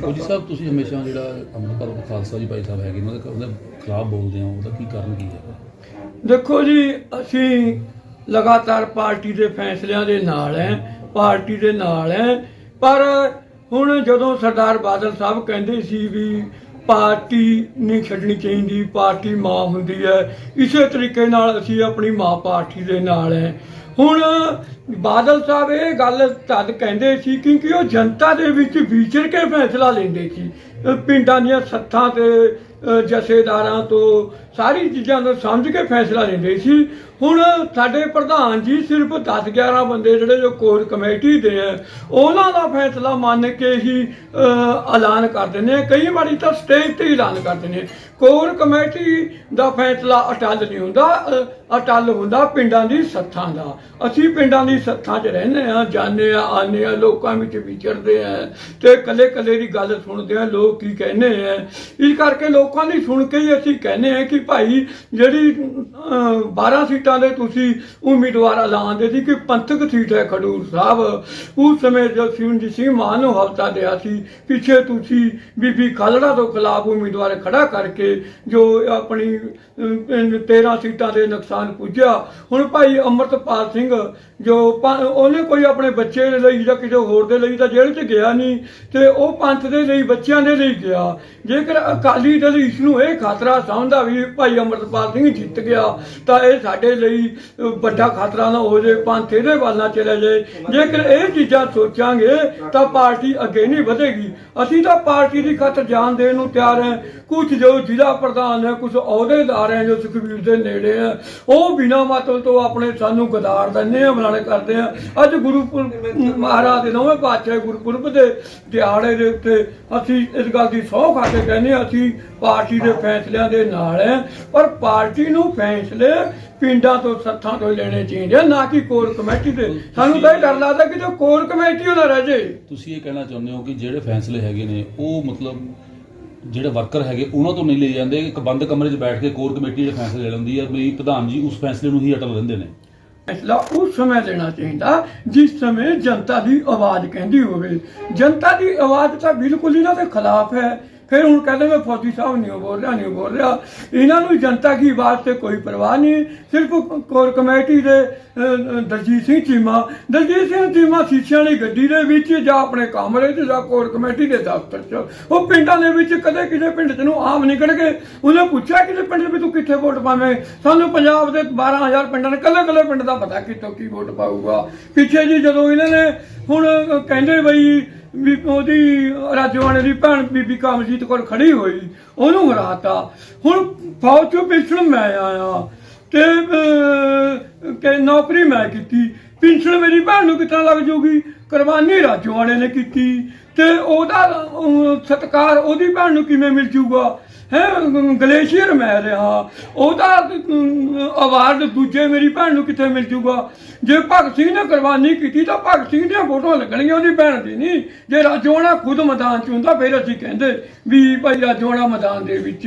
ਫੌਜੀ ਸਾਹਿਬ, ਤੁਸੀਂ ਹਮੇਸ਼ਾ ਜਿਹੜਾ ਅੰਮ੍ਰਿਤਪਾਲ ਖਾਲਸਾ ਜੀ ਭਾਈ ਸਾਹਿਬ ਹੈਗੇ ਨੇ, ਉਹਦੇ ਉਹਦੇ ਖਿਲਾਫ ਬੋਲਦੇ ਹੋ, ਉਹਦਾ ਕੀ ਕਾਰਨ ਕੀ ਹੈ ਦੇਖੋ ਜੀ, ਅਸੀਂ ਲਗਾਤਾਰ ਪਾਰਟੀ ਦੇ ਫੈਸਲਿਆਂ ਦੇ ਨਾਲ ਹੈ ਪਾਰਟੀ ਦੇ ਨਾਲ ਹੈ ਪਰ ਹੁਣ ਜਦੋਂ ਸਰਦਾਰ ਬਾਦਲ ਸਾਹਿਬ ਕਹਿੰਦੇ ਸੀ ਵੀ ਪਾਰਟੀ ਨਹੀਂ ਛੱਡਣੀ ਚਾਹੀਦੀ, ਪਾਰਟੀ ਮਾਂ ਹੁੰਦੀ ਹੈ। ਇਸੇ ਤਰੀਕੇ ਨਾਲ ਅਸੀਂ ਆਪਣੀ ਮਾਂ ਪਾਰਟੀ ਦੇ ਨਾਲ ਹੈ। ਹੁਣ ਬਾਦਲ ਸਾਹਿਬ ਇਹ ਗੱਲ ਤਦ ਕਹਿੰਦੇ ਸੀ ਕਿਉਂਕਿ ਉਹ ਜਨਤਾ ਦੇ ਵਿੱਚ ਵਿਚਰ ਕੇ ਫੈਸਲਾ ਲੈਂਦੇ ਸੀ। ਪਿੰਡਾਂ ਦੀਆਂ ਸੱਥਾਂ ਤੇ ਜਥੇਦਾਰਾਂ ਤੋਂ ਸਾਰੀ ਚੀਜ਼ਾਂ ਦਾ ਸਮਝ ਕੇ ਫੈਸਲਾ ਲੈਂਦੇ ਸੀ। ਹੁਣ ਸਾਡੇ ਪ੍ਰਧਾਨ ਜੀ ਸਿਰਫ 10 11 ਬੰਦੇ ਜਿਹੜੇ ਜੋ ਕੋਰ ਕਮੇਟੀ ਦੇ ਆ, ਉਹਨਾਂ ਦਾ ਫੈਸਲਾ ਮੰਨ ਕੇ ਹੀ ਐਲਾਨ ਕਰਦੇ ਨੇ ਕਈ ਵਾਰੀ ਤਾਂ ਸਟੇਜ ਤੇ ਹੀ ਐਲਾਨ ਕਰਦੇ ਨੇ ਕੋਰ ਕਮੇਟੀ ਦਾ ਫੈਸਲਾ ਅਟੱਲ ਨਹੀਂ ਹੁੰਦਾ ਅਹ, ਅਟੱਲ ਹੁੰਦਾ ਪਿੰਡਾਂ ਦੀ ਸੱਥਾਂ ਦਾ। ਅਸੀਂ ਪਿੰਡਾਂ ਦੀ ਸੱਥਾਂ 'ਚ ਰਹਿੰਦੇ ਆ ਜਾਂਦੇ ਆ ਆਉਂਦੇ ਆ ਲੋਕਾਂ ਵਿੱਚ ਵਿਚਰਦੇ ਆ ਤੇ ਕੱਲੇ ਕੱਲੇ ਦੀ ਗੱਲ ਸੁਣਦੇ ਆ ਲੋਕ ਕੀ ਕਹਿੰਦੇ ਆ ਇਸ ਕਰਕੇ ਲੋਕਾਂ ਦੀ ਸੁਣ ਕੇ ਹੀ ਅਸੀਂ ਕਹਿੰਦੇ ਆ ਕਿ ਭਾਈ ਜਿਹੜੀ ਅਹ, 12 ਸੀਟਾਂ ਦੇ ਤੁਸੀਂ ਉਮੀਦਵਾਰ ਐਲਾਨਦੇ ਸੀ ਕਿ ਪੰਥਕ ਸੀਟ ਹੈ ਖਡੂਰ ਸਾਹਿਬ ਉਸ ਸਮੇਂ ਜਦ ਸਿਮਰਨਜੀਤ ਸਿੰਘ ਮਾਨ ਨੂੰ ਹਫਤਾ ਦਿਆ ਸੀ ਪਿੱਛੇ ਤੁਸੀਂ ਬੀਬੀ ਖਾਲੜਾ ਤੋਂ ਖਿਲਾਫ ਉਮੀਦਵਾਰ ਖੜਾ ਕਰਕੇ ਜੋ ਆਪਣੀ ਅਹ, 13 ਸੀਟਾਂ ਦੇ ਨੁਕਸਾਨ ਪੁੱਜਿਆ। ਹੁਣ ਭਾਈ ਅਮਰਤਪਾਲ ਸਿੰਘ ਜੋ ਉਹਨੇ ਕੋਈ ਆਪਣੇ ਬੱਚੇ ਦੇ ਲਈ ਜਾਂ ਕਿਸੇ ਹੋਰ ਦੇ ਲਈ ਤਾਂ ਜੇਲ੍ਹ 'ਚ ਗਿਆ ਨਹੀਂ ਤੇ ਉਹ ਪੰਥ ਦੇ ਲਈ ਬੱਚਿਆਂ ਦੇ ਲਈ ਗਿਆ। ਜੇਕਰ ਅਕਾਲੀ ਦਲ ਇਸ ਨੂੰ ਇਹ ਖਤਰਾ ਸਮਝਦਾ ਵੀ ਭਾਈ ਅਮਰਤਪਾਲ ਸਿੰਘ ਜਿੱਤ ਗਿਆ ਤਾਂ ਇਹ ਸਾਡੇ ਲਈ ਵੱਡਾ ਖਤਰਾ ਨਾ ਹੋ ਜਾਏ ਪੰਥ ਇਹਦੇ ਵੱਲ ਨਾ ਚਲੇ ਜਾਏ ਜੇਕਰ ਇਹ ਚੀਜ਼ਾਂ ਸੋਚਾਂਗੇ ਤਾਂ ਪਾਰਟੀ ਅੱਗੇ ਨਹੀਂ ਵਧੇਗੀ। ਅਸੀਂ ਤਾਂ ਪਾਰਟੀ ਦੀ ਖਤ ਜਾਨ ਦੇਣ ਨੂੰ ਤਿਆਰ ਹੈ। ਕੁਝ ਜੋ ਜ਼ਿਲ੍ਹਾ ਪ੍ਰਧਾਨ ਹੈ ਕੁਝ ਅਹੁਦੇਦਾਰ ਹੈ ਜੋ ਸੁਖਬੀਰ ਦੇ ਨੇੜੇ ਹੈ ਉਹ ਬਿਨਾ ਮਤਲਬ ਤੋਂ ਆਪਣੇ ਸਾਨੂੰ ਗਦਾਰ ਦਿੰਦੇ ਆ ਬਲਾਣੇ ਕਰਦੇ ਆ। ਅੱਜ ਗੁਰੂਪੁਰਬ ਮਹਾਰਾਜ ਦੇ ਨੌਵੇਂ ਪਾਤਸ਼ਾਹ ਗੁਰਪੁਰਬ ਦੇ ਦਿਹਾੜੇ ਦੇ ਉੱਤੇ ਅਸੀਂ ਇਸ ਗੱਲ ਦੀ ਸਹੁੰ ਖਾ ਕੇ ਕਹਿੰਦੇ ਅਸੀਂ ਪਾਰਟੀ ਦੇ ਫੈਸਲਿਆਂ ਦੇ ਨਾਲ ਹੈ ਪਰ ਪਾਰਟੀ ਨੂੰ ਫੈਸਲੇ ਪਿੰਡਾਂ ਤੋਂ ਸੱਥਾਂ ਤੋਂ ਲੈਣੇ ਚਾਹੀਦੇ ਆ, ਨਾ ਕਿ ਕੋਰ ਕਮੇਟੀ ਦੇ। ਸਾਨੂੰ ਤਾਂ ਇਹ ਡਰ ਲੱਗਦਾ ਕਿ ਜੋ ਕੋਰ ਕਮੇਟੀ ਉਹ ਨਾ ਰਹਿ ਜੇ ਤੁਸੀਂ ਇਹ ਕਹਿਣਾ ਚਾਹੁੰਦੇ ਹੋ ਕਿ ਜਿਹੜੇ ਫੈਸਲੇ ਹੈਗੇ ਨੇ ਉਹ ਮਤਲਬ ਜਿਹੜੇ ਵਰਕਰ ਹੈਗੇ, ਉਹਨਾਂ ਤੋਂ ਨਹੀਂ ਲਏ ਜਾਂਦੇ। ਇੱਕ ਬੰਦ ਕਮਰੇ 'ਚ ਬੈਠ ਕੇ ਕੋਰ ਕਮੇਟੀ ਜਿਹੜੇ ਫੈਸਲੇ ਲੈ ਲੈਂਦੀ ਹੈ ਵੀ ਪ੍ਰਧਾਨ ਜੀ ਉਸ ਫੈਸਲੇ ਨੂੰ ਹੀ ਅਟਲ ਰਹਿੰਦੇ ਨੇ। ਫੈਸਲਾ ਉਸ ਸਮੇਂ ਲੈਣਾ ਚਾਹੀਦਾ, ਜਿਸ ਸਮੇਂ ਜਨਤਾ ਦੀ ਆਵਾਜ਼ ਕਹਿੰਦੀ ਹੋਵੇ। ਜਨਤਾ ਦੀ ਆਵਾਜ਼ ਤਾਂ ਬਿਲਕੁਲ ਇਹਨਾਂ ਦੇ ਖਿਲਾਫ ਹੈ। ਫਿਰ ਹੁਣ ਕਹਿੰਦੇ ਮੈਂ ਫੌਜੀ ਸਾਹਿਬ ਨਹੀਂ ਬੋਲ ਰਿਹਾ, ਨਹੀਂ ਬੋਲ ਰਿਹਾ। ਇਹਨਾਂ ਨੂੰ ਜਨਤਾ ਦੀ ਆਵਾਜ਼ ਕੋਈ ਪਰਵਾਹ ਨਹੀਂ। ਸਿਰਫ ਕੋਰ ਕਮੇਟੀ ਦੇ ਦਲਜੀਤ ਸਿੰਘ ਚੀਮਾ। ਦਲਜੀਤ ਸਿੰਘ ਚੀਮਾ ਸ਼ੀਸ਼ਿਆਂ ਵਾਲੀ ਗੱਡੀ ਦੇ ਵਿੱਚ ਜਾਂ ਆਪਣੇ ਕਮਰੇ 'ਚ ਜਾਂ ਕੋਰ ਕਮੇਟੀ ਦੇ ਦਫ਼ਤਰ 'ਚ। ਉਹ ਪਿੰਡਾਂ ਦੇ ਵਿੱਚ ਕਦੇ ਕਿਸੇ ਪਿੰਡ 'ਚ ਨੂੰ ਆਮ ਨਿਕਲ ਕੇ ਉਹਨੇ ਪੁੱਛਿਆ ਕਿਸੇ ਪਿੰਡ ਵੀ ਤੂੰ ਕਿੱਥੇ ਵੋਟ ਪਾਵੇਂ? ਸਾਨੂੰ ਪੰਜਾਬ ਦੇ 12000 ਪਿੰਡਾਂ ਨੇ ਕੱਲੇ ਕੱਲੇ ਪਿੰਡ ਦਾ ਪਤਾ ਕਿੱਥੋਂ ਕੀ ਵੋਟ ਪਾਊਗਾ। ਪਿੱਛੇ ਜੀ ਜਦੋਂ ਇਹਨਾਂ ਨੇ ਹੁਣ ਕਹਿੰਦੇ ਬਈ ਵੀ ਉਹਦੀ ਰਾਜਵਾਨੇ ਦੀ ਭੈਣ ਬੀਬੀ ਕਾਮਜੀਤ ਕੋਲ ਖੜੀ ਹੋਈ ਉਹਨੂੰ ਹਰਾਤਾ। ਹੁਣ ਫੌਜ ਚੋਂ ਪਿਛਣ ਮੈਂ ਆਇਆ ਤੇ ਕਿ ਨੌਕਰੀ ਮੈਂ ਕੀਤੀ। ਪਿੰਛਣ ਮੇਰੀ ਭੈਣ ਨੂੰ ਕਿੱਥਾਂ ਲੱਗ ਜੂਗੀ? ਕੁਰਬਾਨੀ ਰਾਜਵਾਨੇ ਨੇ ਕੀਤੀ। ਤੇ ਉਹਦਾ ਅਹ, ਸਤਕਾਰ ਉਹਦੀ ਭੈਣ ਨੂੰ ਕਿਵੇਂ ਮਿਲ ਜੂਗਾ? ਹੈ ਗਲੇਸ਼ੀਅਰ ਮੈਂ ਰਿਹਾ ਉਹਦਾ ਅਵਾਰਡ ਦੂਜੇ ਮੇਰੀ ਭੈਣ ਨੂੰ ਕਿੱਥੇ ਮਿਲ ਜੂਗਾ? ਜੇ ਭਗਤ ਸਿੰਘ ਨੇ ਕੁਰਬਾਨੀ ਕੀਤੀ ਤਾਂ ਭਗਤ ਸਿੰਘ ਦੀਆਂ ਫੋਟੋਆਂ ਲੱਗਣਗੀਆਂ, ਉਹਦੀ ਭੈਣ ਦੀ ਨਹੀਂ। ਜੇ ਰਾਜੋਣਾ ਖੁਦ ਮੈਦਾਨ ਚ ਹੁੰਦਾ, ਫਿਰ ਅਸੀਂ ਕਹਿੰਦੇ ਵੀ ਭਾਈ ਰਾਜੋਣਾ ਮੈਦਾਨ ਦੇ ਵਿੱਚ।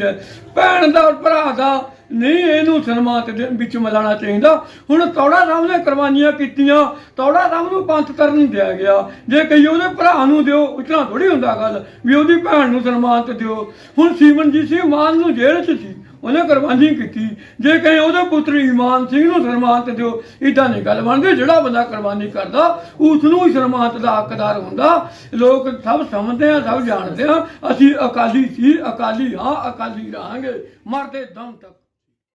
ਭੈਣ ਦਾ, ਭਰਾ ਦਾ ਨਹੀਂ, ਇਹਨੂੰ ਸਨਮਾਨਤ ਦੇ ਵਿੱਚ ਮਿਲਾਉਣਾ ਚਾਹੀਦਾ। ਹੁਣ ਤੌੜਾ ਰਾਮ ਨੇ ਕੁਰਬਾਨੀਆਂ ਕੀਤੀਆਂ। ਤੌੜਾ ਰਾਮ ਨੂੰ ਪੰਥ ਕਰਨ ਨਹੀਂ ਦਿਆ ਗਿਆ। ਜੇ ਕਈ ਉਹਦੇ ਭਰਾ ਨੂੰ ਦਿਓ ਇਤਨਾ ਥੋੜੀ ਹੁੰਦਾ ਗੱਲ, ਵੀ ਉਹਦੀ ਭੈਣ ਨੂੰ ਸਨਮਾਨਤ ਦਿਓ। ਹੁਣ ਸਿਮਰਨਜੀਤ ਸਿੰਘ ਮਾਨ ਨੂੰ ਜੇਲ੍ਹ 'ਚ ਸੀ। ਉਹਨੇ ਕੁਰਬਾਨੀ ਕੀਤੀ। ਜੇ ਕਹੇ ਉਹਦੇ ਪੁੱਤਰ ਇਮਾਨ ਸਿੰਘ ਨੂੰ ਸਨਮਾਨਤ ਦਿਓ ਇਦਾਂ ਨਹੀਂ ਗੱਲ ਬਣਦੀ। ਜਿਹੜਾ ਬੰਦਾ ਕੁਰਬਾਨੀ ਕਰਦਾ, ਉਸ ਨੂੰ ਹੀ ਸਨਮਾਨਤ ਦਾ ਹੱਕਦਾਰ ਹੁੰਦਾ। ਲੋਕ ਸਭ ਸਮਝਦੇ ਆ, ਸਭ ਜਾਣਦੇ ਆ। ਅਸੀਂ ਅਕਾਲੀ ਸੀ, ਅਕਾਲੀ ਹਾਂ, ਅਕਾਲੀ ਰਹਾਂਗੇ। ਮਰਦੇ ਦਮ ਤੱਕ।